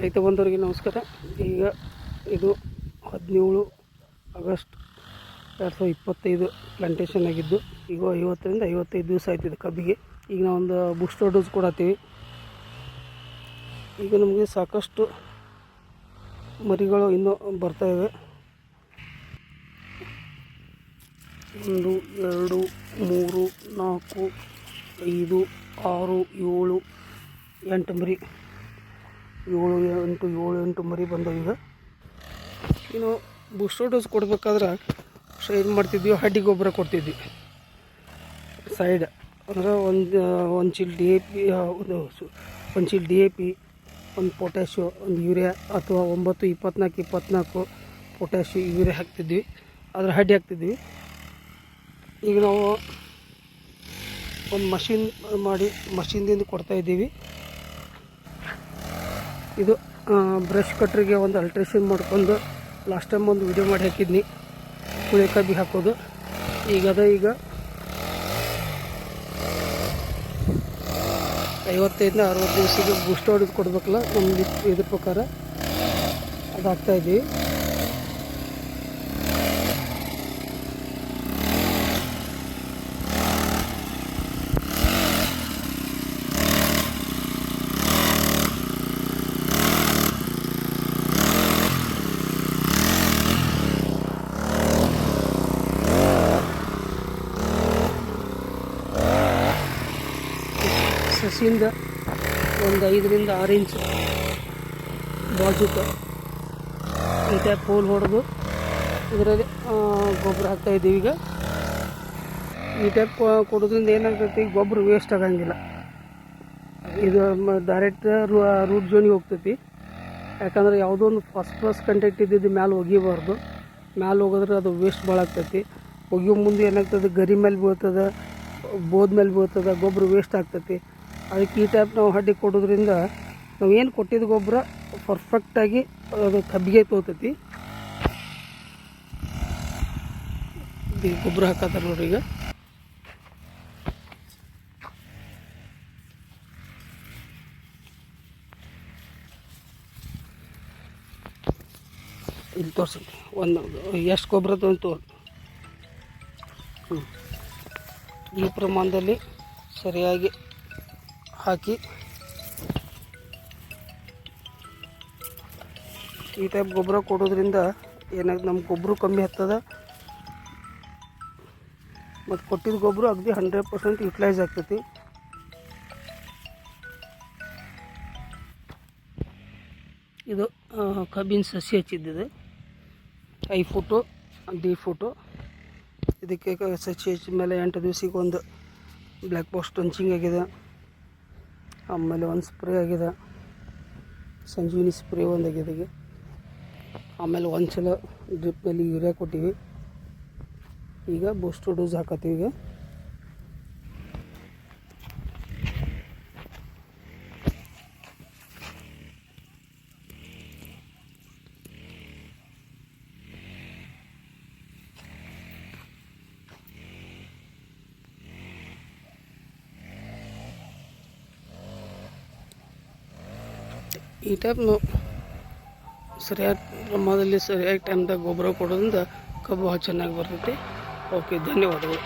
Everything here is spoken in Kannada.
ರೈತ ಬಂದವರಿಗೆ ನಮಸ್ಕಾರ. ಈಗ ಇದು ಹದಿನೇಳು ಆಗಸ್ಟ್ ಎರಡು ಸಾವಿರದ ಇಪ್ಪತ್ತೈದು ಪ್ಲಾಂಟೇಶನ್ ಆಗಿದ್ದು, ಈಗ ಐವತ್ತರಿಂದ ಐವತ್ತೈದು ದಿವಸ ಆಯ್ತು ಇದು ಕಬ್ಬಿಗೆ. ಈಗ ನಾವೊಂದು ಬೂಸ್ಟರ್ ಡೋಸ್ ಕೊಡತ್ತೀವಿ ಈಗ ನಮಗೆ ಸಾಕಷ್ಟು ಮರಿಗಳು ಇನ್ನೂ ಬರ್ತಾ ಇವೆ. ಒಂದು, ಎರಡು, ಮೂರು, ನಾಲ್ಕು, ಐದು, ಆರು, ಏಳು, ಎಂಟು ಮರಿ. ಏಳು ಎಂಟು ಏಳು ಎಂಟು ಮರಿ ಬಂದವು ಈಗ. ಇನ್ನು ಬೂಸ್ಟರ್ ಡೋಸ್ ಕೊಡ್ಬೇಕಾದ್ರೆ ಏನು ಮಾಡ್ತಿದ್ವಿ, ಹಡ್ಡಿ ಗೊಬ್ಬರ ಕೊಡ್ತಿದ್ವಿ. ಸೈಡ್ ಅಂದ್ರೆ ಒಂದು ಒಂದು ಚೀಲ್ ಡಿ ಎ ಪಿ ಒಂದು ಚೀಲ್ ಡಿ ಎ ಪಿ ಒಂದು ಪೊಟ್ಯಾಶು ಒಂದು ಯೂರಿಯಾ ಅಥವಾ ಒಂಬತ್ತು, ಇಪ್ಪತ್ನಾಲ್ಕು ಇಪ್ಪತ್ನಾಲ್ಕು ಪೊಟ್ಯಾಶು ಯೂರಿಯಾ ಹಾಕ್ತಿದ್ವಿ. ಅದರ ಹಡ್ಡಿ ಹಾಕ್ತಿದ್ವಿ. ಈಗ ನಾವು ಒಂದು ಮಷಿನ್ ಮಾಡಿ ಮಷಿನ್ದಿಂದ ಕೊಡ್ತಾ ಇದ್ದೀವಿ. ಇದು ಬ್ರಷ್ ಕಟ್ರಿಗೆ ಒಂದು ಅಲ್ಟ್ರೇಷನ್ ಮಾಡ್ಕೊಂಡು ಲಾಸ್ಟ್ ಟೈಮ್ ಒಂದು ವಿಡಿಯೋ ಮಾಡಿ ಹಾಕಿದ್ನಿ. ಕುಳಿ ಕಬ್ಬಿ ಹಾಕೋದು. ಈಗ ಅದ ಈಗ ಐವತ್ತೈದರಿಂದ ಅರವತ್ತು ದಿವಸಕ್ಕೆ ಬೂಸ್ಟ್ ಹೊಡೆದು ಕೊಡ್ಬೇಕಲ್ಲ ನಮ್ಗೆ ಇದ್ರ ಪ್ರಕಾರ ಅದು ಸಸಿಯಿಂದ ಒಂದು ಐದರಿಂದ ಆರು ಇಂಚ್ ಬಾಜುಕ ಟೈಪ್ ಹೋಲ್ ಹೊಡೆದು ಇದರಲ್ಲಿ ಗೊಬ್ಬರ ಹಾಕ್ತಾ ಇದ್ದೀವಿ ಈಗ. ಈ ಟೈಪ್ ಕೊಡೋದ್ರಿಂದ ಏನಾಗ್ತೈತಿ, ಗೊಬ್ಬರ ವೇಸ್ಟ್ ಆಗಂಗಿಲ್ಲ. ಇದು ಡೈರೆಕ್ಟ್ ರೂಟ್ ಜೋನಿಗೆ ಹೋಗ್ತೈತಿ. ಯಾಕಂದ್ರೆ ಯಾವುದೋ ಒಂದು ಫಸ್ಟ್ ಫಸ್ಟ್ ಕಂಟೆಕ್ಟ್ ಇದ್ದಿದ್ದು ಮ್ಯಾಲೆ ಒಗಿಬಾರ್ದು. ಮ್ಯಾಲೆ ಹೋಗೋದ್ರೆ ಅದು ವೇಸ್ಟ್ ಭಾಳ ಆಗ್ತೈತಿ. ಒಗಿಯೋ ಮುಂದೆ ಏನಾಗ್ತದೆ, ಗರಿ ಮೇಲೆ ಬೀಳ್ತದೆ, ಬೋದ್ ಮೇಲೆ ಬೀಳ್ತದೆ, ಗೊಬ್ಬರ ವೇಸ್ಟ್ ಆಗ್ತೈತಿ. ಅದಕ್ಕೆ ಈ ಟೈಪ್ ನಾವು ಹಡ್ಡಿ ಕೊಡೋದ್ರಿಂದ ನಾವು ಏನು ಕೊಟ್ಟಿದ್ದು ಗೊಬ್ಬರ ಪರ್ಫೆಕ್ಟಾಗಿ ಅದು ಕಬ್ಬಿಗೆ ತೋತೈತಿ. ಗೊಬ್ಬರ ಹಾಕತ್ತಾರ ನೋಡ್ರಿ ಈಗ. ಇಲ್ಲಿ ತೋರಿಸಿ. ಒಂದು ಎಷ್ಟು ಗೊಬ್ಬರ ತೊಗೊಂಡು ತೋರಿ. ಹ್ಞೂ ಈ ಪ್ರಮಾಣದಲ್ಲಿ ಸರಿಯಾಗಿ ಹಾಕಿ. ಈ ಟೈಪ್ ಗೊಬ್ಬರ ಕೊಡೋದ್ರಿಂದ ಏನಾಗ್ತದೆ ನಮ್ಮ ಗೊಬ್ಬರ ಕಮ್ಮಿ ಆಗ್ತದೆ. ಮತ್ತು ಕೊಟ್ಟಿದ್ದ ಗೊಬ್ಬರ ಅಗದಿ ಹಂಡ್ರೆಡ್ ಪರ್ಸೆಂಟ್ ಯುಟಿಲೈಸ್ ಆಗ್ತೈತಿ. ಇದು ಕಬ್ಬಿನ ಸಸಿ ಹಚ್ಚಿದ್ದಿದೆ. I photo, D photo. ಇದಕ್ಕೆ ಸಸಿ ಹಚ್ಚಿದ ಮೇಲೆ ಎಂಟು ದಿವ್ಸಕ್ಕೆ ಒಂದು ಬ್ಲ್ಯಾಕ್ ಬಾಕ್ಸ್ ಟಂಚಿಂಗ್ ಆಗಿದೆ. ಆಮೇಲೆ ಒಂದು ಸ್ಪ್ರೇ ಆಗಿದೆ. ಸಂಜೀವಿನಿ ಸ್ಪ್ರೇ ಒಂದು ಆಗಿದೆ ಈಗ. ಆಮೇಲೆ ಒಂದು ಸಲ ಡ್ರಿಪ್ನಲ್ಲಿ ಯೂರಿಯಾ ಕೊಟ್ಟಿವಿ. ಈಗ ಬೂಸ್ಟರ್ ಡೋಸ್ ಹಾಕತ್ತೀವಿ ಈಗ. ಈ ಟೈಪ್ ನಾವು ಸರಿಯಾದ ಪ್ರಮಾಣದಲ್ಲಿ ಸರಿಯಾದ ಟೈಮ್ದಾಗ ಗೊಬ್ಬರ ಕೊಡೋದ್ರಿಂದ ಕಬ್ಬು ಚೆನ್ನಾಗಿ ಬರ್ತೈತಿ. ಓಕೆ ಧನ್ಯವಾದಗಳು.